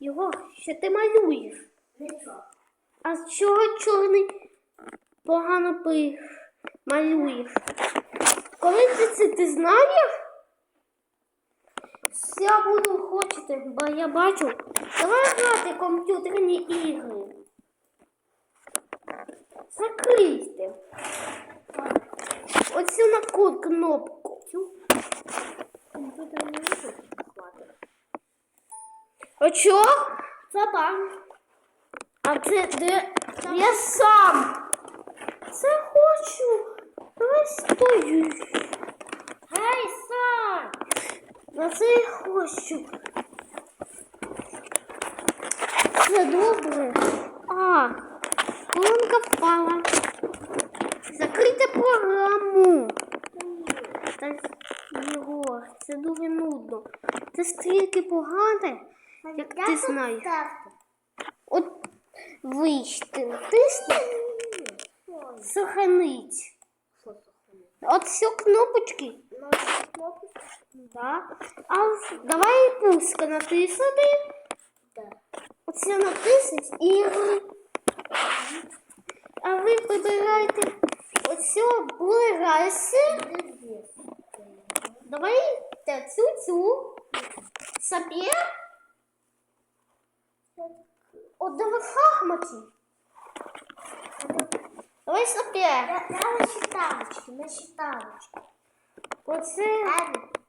Його, що ти малюєш? Нічого. А з чого чорний погано пи... малюєш? Коли ти це ти знаєш? Я буду хочете, бо я бачу. Давай грати комп'ютерні ігри. Закрийте. Оцю на кнопку. Цю комп'ютерні ігри. Хватить. А чо? Забав. А це де? Я сам. Це хочу. Давай стою. Гей, сам. На це я хочу. Все добре. А, колонка впала. Закрийте програму. Та його, це дуже нудно. Це стрільки погане, як ти знаєш. От вийшти, тисни, сохранить. От все кнопочки. Да. А ось давай пуска натиснути. Оце натиснуть ігри. А ви вибираєте оцю бургайси. Давайте цю цю. Собі. От давай. Давай собі. На считалочки, на считалочки. Оце. Еліки,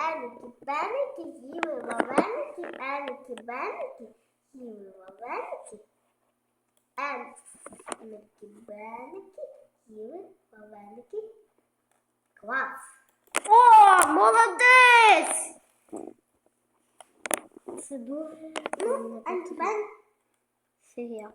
еліки, беники, їли валеники, еліки, беники, їли валеники, еліки, беники, їли валеники. Клас! О, молодець! Це дуже Ну, еліки, беники. серіал.